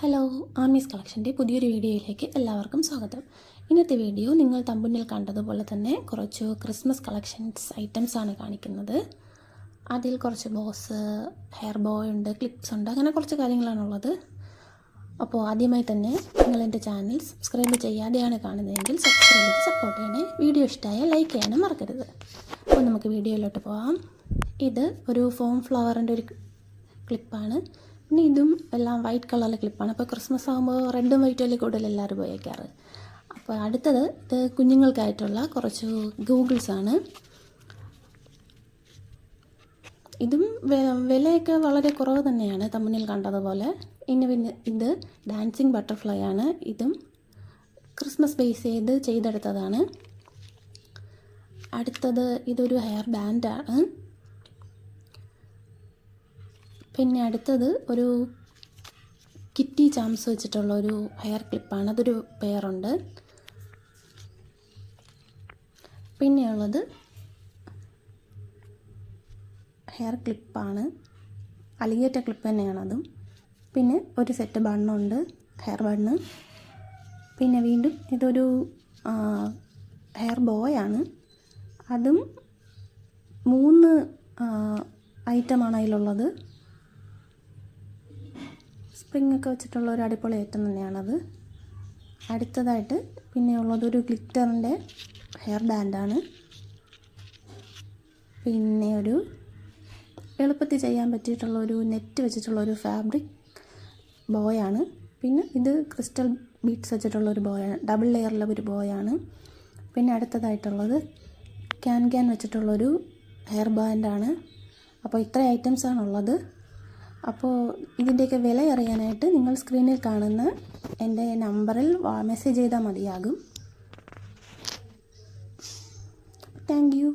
Hello Ami's കളക്ഷന്റെ പുതിയൊരു വീഡിയോയിലേക്ക് എല്ലാവർക്കും സ്വാഗതം. ഇന്നത്തെ വീഡിയോ നിങ്ങൾ തമ്പുന്നിൽ കണ്ടതുപോലെ തന്നെ കുറച്ച് ക്രിസ്മസ് കളക്ഷൻസ് ഐറ്റംസ് ആണ് കാണിക്കുന്നത്. അതിൽ കുറച്ച് ബോസ് ഹെയർ ബോയ് ഉണ്ട് ക്ലിപ്സ് ഉണ്ട് അങ്ങനെ കുറച്ച് കാര്യങ്ങളാണുള്ളത് അപ്പോൾ ആദ്യമായി തന്നെ നിങ്ങൾ എന്റെ ചാനൽ സബ്സ്ക്രൈബ് ചെയ്യാതെയാണ് കാണുന്നതെങ്കിൽ സബ്സ്ക്രൈബ് ചെയ്ത് സപ്പോർട്ട് ചെയ്യണേ. വീഡിയോ ഇഷ്ടമായ ലൈക്ക് ചെയ്യാനും മറക്കരുത്. അപ്പോൾ നമുക്ക് വീഡിയോയിലോട്ട് പോകാം ഇത് ഒരു ഫോം ഫ്ലവറിന്റെ ഒരു ക്ലിപ്പാണ് പിന്നെ ഇതും എല്ലാം വൈറ്റ് കളറിലെ ക്ലിപ്പാണ് അപ്പോൾ ക്രിസ്മസ് ആകുമ്പോൾ റെഡും വൈറ്റും അല്ലേ കൂടുതൽ എല്ലാവരും ഉപയോഗിക്കാറ്? അപ്പോൾ അടുത്തത് ഇത് കുഞ്ഞുങ്ങൾക്കായിട്ടുള്ള കുറച്ച് ആണ്. ഇതും വിലയൊക്കെ വളരെ കുറവ് തന്നെയാണ് തമ്മിൽ കണ്ടതുപോലെ. ഇനി പിന്നെ ഇത് ഡാൻസിങ് ബട്ടർഫ്ലൈ ആണ്. ഇതും ക്രിസ്മസ് ബേസ് ചെയ്ത് ചെയ്തെടുത്തതാണ്. അടുത്തത് ഇതൊരു ഹെയർ ബാൻഡാണ് പിന്നെ അടുത്തത് ഒരു കിറ്റി ചാംസ് വെച്ചിട്ടുള്ള ഒരു ഹെയർ ക്ലിപ്പാണ്. അതൊരു പെയറുണ്ട്. പിന്നെയുള്ളത് ഹെയർ ക്ലിപ്പാണ്. അലിഗേറ്റ ക്ലിപ്പ് തന്നെയാണതും പിന്നെ ഒരു സെറ്റ് ബണ്ണുണ്ട് ഹെയർ ബണ്ണ്. പിന്നെ വീണ്ടും ഇതൊരു ഹെയർ ബോയാണ്. അതും മൂന്ന് ഐറ്റമാണ് അതിലുള്ളത്. സ്പ്രിങ് ഒക്കെ വെച്ചിട്ടുള്ള ഒരു അടിപൊളി ഐറ്റം തന്നെയാണത്. അടുത്തതായിട്ട് പിന്നെ ഉള്ളത് ഒരു ഗ്ലിറ്ററിന്റെ ഹെയർ ബാൻഡാണ്. പിന്നെ ഒരു എളുപ്പത്തിൽ ചെയ്യാൻ പറ്റിയിട്ടുള്ള ഒരു നെറ്റ് വെച്ചിട്ടുള്ള ഒരു ഫാബ്രിക് ബോയാണ്. പിന്നെ ഇത് ക്രിസ്റ്റൽ ബീഡ്സ് വെച്ചിട്ടുള്ള ഒരു ബോയാണ് ഡബിൾ ലെയറിലെ ഒരു ബോയാണ്. പിന്നെ അടുത്തതായിട്ടുള്ളത് ക്യാൻ ക്യാൻ വെച്ചിട്ടുള്ളൊരു ഹെയർ ബാൻഡാണ്. അപ്പോൾ ഇത്ര ഐറ്റംസാണ് ഉള്ളത് അപ്പോൾ ഇതിന്റെയൊക്കെ വില അറിയാനായിട്ട് നിങ്ങൾ സ്ക്രീനിൽ കാണുന്ന എന്റെ നമ്പറിൽ മെസ്സേജ് ചെയ്താൽ മതിയാകും. Thank you